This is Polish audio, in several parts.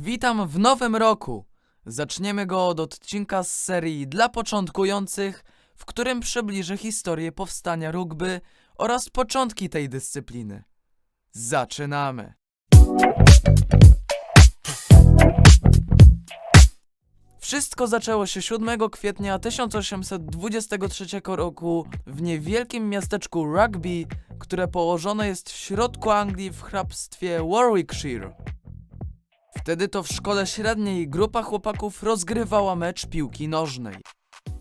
Witam w nowym roku. Zaczniemy go od odcinka z serii dla początkujących, w którym przybliżę historię powstania rugby oraz początki tej dyscypliny. Zaczynamy. Wszystko zaczęło się 7 kwietnia 1823 roku w niewielkim miasteczku Rugby, które położone jest w środku Anglii w hrabstwie Warwickshire. Wtedy to w szkole średniej grupa chłopaków rozgrywała mecz piłki nożnej.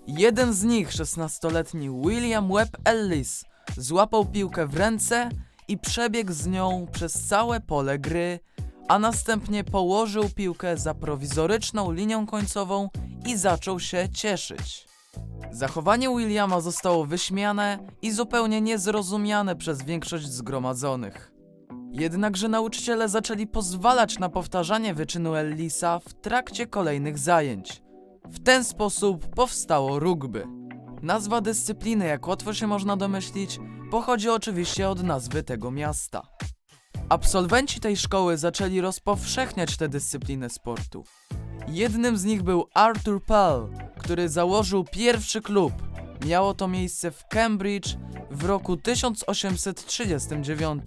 Jeden z nich, 16-letni William Webb Ellis, złapał piłkę w ręce i przebiegł z nią przez całe pole gry, a następnie położył piłkę za prowizoryczną linią końcową i zaczął się cieszyć. Zachowanie Williama zostało wyśmiane i zupełnie niezrozumiane przez większość zgromadzonych. Jednakże nauczyciele zaczęli pozwalać na powtarzanie wyczynu Ellisa w trakcie kolejnych zajęć. W ten sposób powstało rugby. Nazwa dyscypliny, jak łatwo się można domyślić, pochodzi oczywiście od nazwy tego miasta. Absolwenci tej szkoły zaczęli rozpowszechniać tę dyscyplinę sportu. Jednym z nich był Arthur Pell, który założył pierwszy klub. Miało to miejsce w Cambridge w roku 1839.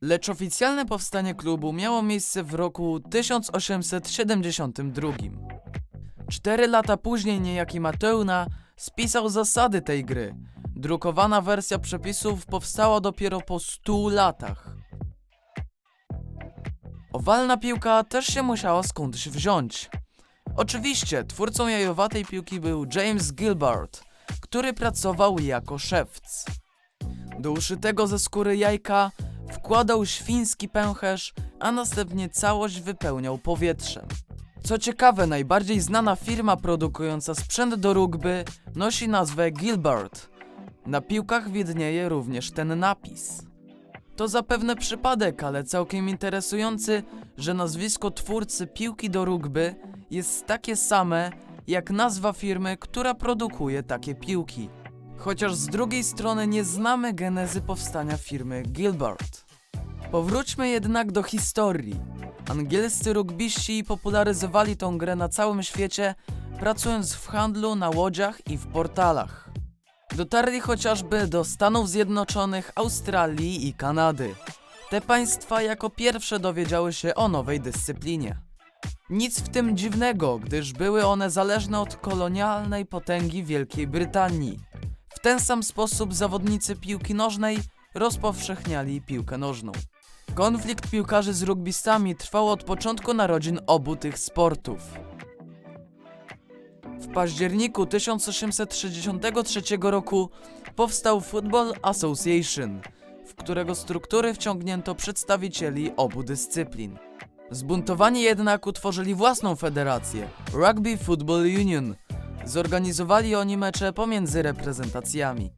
Lecz oficjalne powstanie klubu miało miejsce w roku 1872. Cztery lata później niejaki Mateuna spisał zasady tej gry. Drukowana wersja przepisów powstała dopiero po 100 latach. Owalna piłka też się musiała skądś wziąć. Oczywiście, twórcą jajowatej piłki był James Gilbert, który pracował jako szewc. Do uszytego ze skóry jajka wkładał świński pęcherz, a następnie całość wypełniał powietrzem. Co ciekawe, najbardziej znana firma produkująca sprzęt do rugby nosi nazwę Gilbert. Na piłkach widnieje również ten napis. To zapewne przypadek, ale całkiem interesujący, że nazwisko twórcy piłki do rugby jest takie same jak nazwa firmy, która produkuje takie piłki. Chociaż z drugiej strony nie znamy genezy powstania firmy Gilbert. Powróćmy jednak do historii. Angielscy rugbiści popularyzowali tą grę na całym świecie, pracując w handlu, na łodziach i w portalach. Dotarli chociażby do Stanów Zjednoczonych, Australii i Kanady. Te państwa jako pierwsze dowiedziały się o nowej dyscyplinie. Nic w tym dziwnego, gdyż były one zależne od kolonialnej potęgi Wielkiej Brytanii. W ten sam sposób zawodnicy piłki nożnej rozpowszechniali piłkę nożną. Konflikt piłkarzy z rugbistami trwał od początku narodzin obu tych sportów. W październiku 1863 roku powstał Football Association, w którego struktury wciągnięto przedstawicieli obu dyscyplin. Zbuntowani jednak utworzyli własną federację Rugby Football Union. Zorganizowali oni mecze pomiędzy reprezentacjami.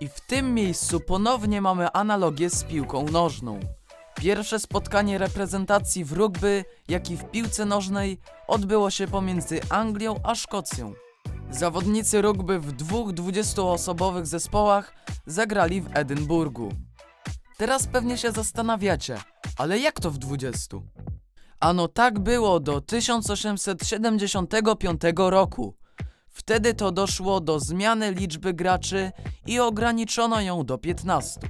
I w tym miejscu ponownie mamy analogię z piłką nożną. Pierwsze spotkanie reprezentacji w rugby, jak i w piłce nożnej odbyło się pomiędzy Anglią a Szkocją. Zawodnicy rugby w dwóch 20-osobowych zespołach zagrali w Edynburgu. Teraz pewnie się zastanawiacie, ale jak to w 20? Ano tak było do 1875 roku. Wtedy to doszło do zmiany liczby graczy i ograniczono ją do 15.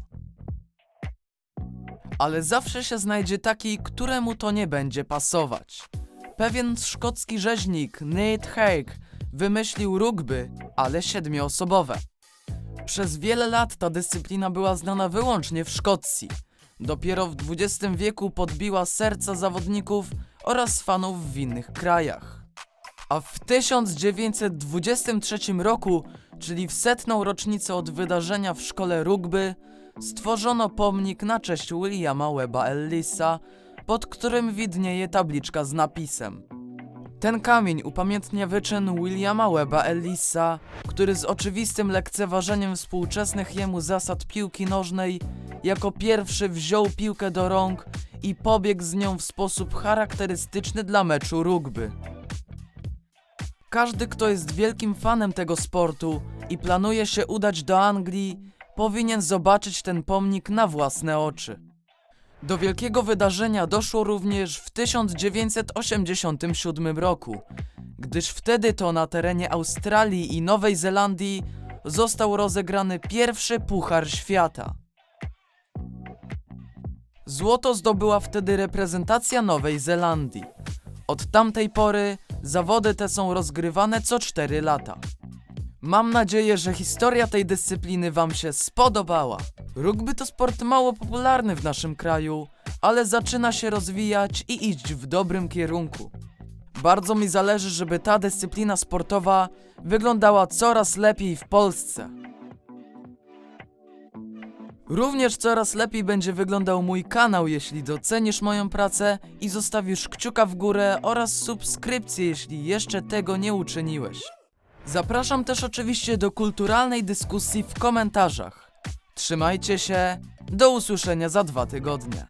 Ale zawsze się znajdzie taki, któremu to nie będzie pasować. Pewien szkocki rzeźnik Nate Haig wymyślił rugby, ale siedmioosobowe. Przez wiele lat ta dyscyplina była znana wyłącznie w Szkocji. Dopiero w XX wieku podbiła serca zawodników oraz fanów w innych krajach. A w 1923 roku, czyli w setną rocznicę od wydarzenia w szkole rugby, stworzono pomnik na cześć Williama Webba Ellisa, pod którym widnieje tabliczka z napisem. Ten kamień upamiętnia wyczyn Williama Webba Ellisa, który z oczywistym lekceważeniem współczesnych jemu zasad piłki nożnej jako pierwszy wziął piłkę do rąk i pobiegł z nią w sposób charakterystyczny dla meczu rugby. Każdy, kto jest wielkim fanem tego sportu i planuje się udać do Anglii, powinien zobaczyć ten pomnik na własne oczy. Do wielkiego wydarzenia doszło również w 1987 roku, gdyż wtedy to na terenie Australii i Nowej Zelandii został rozegrany pierwszy Puchar Świata. Złoto zdobyła wtedy reprezentacja Nowej Zelandii. Od tamtej pory zawody te są rozgrywane co 4 lata. Mam nadzieję, że historia tej dyscypliny Wam się spodobała. Rugby to sport mało popularny w naszym kraju, ale zaczyna się rozwijać i iść w dobrym kierunku. Bardzo mi zależy, żeby ta dyscyplina sportowa wyglądała coraz lepiej w Polsce. Również coraz lepiej będzie wyglądał mój kanał, jeśli docenisz moją pracę i zostawisz kciuka w górę oraz subskrypcję, jeśli jeszcze tego nie uczyniłeś. Zapraszam też oczywiście do kulturalnej dyskusji w komentarzach. Trzymajcie się, do usłyszenia za dwa tygodnie.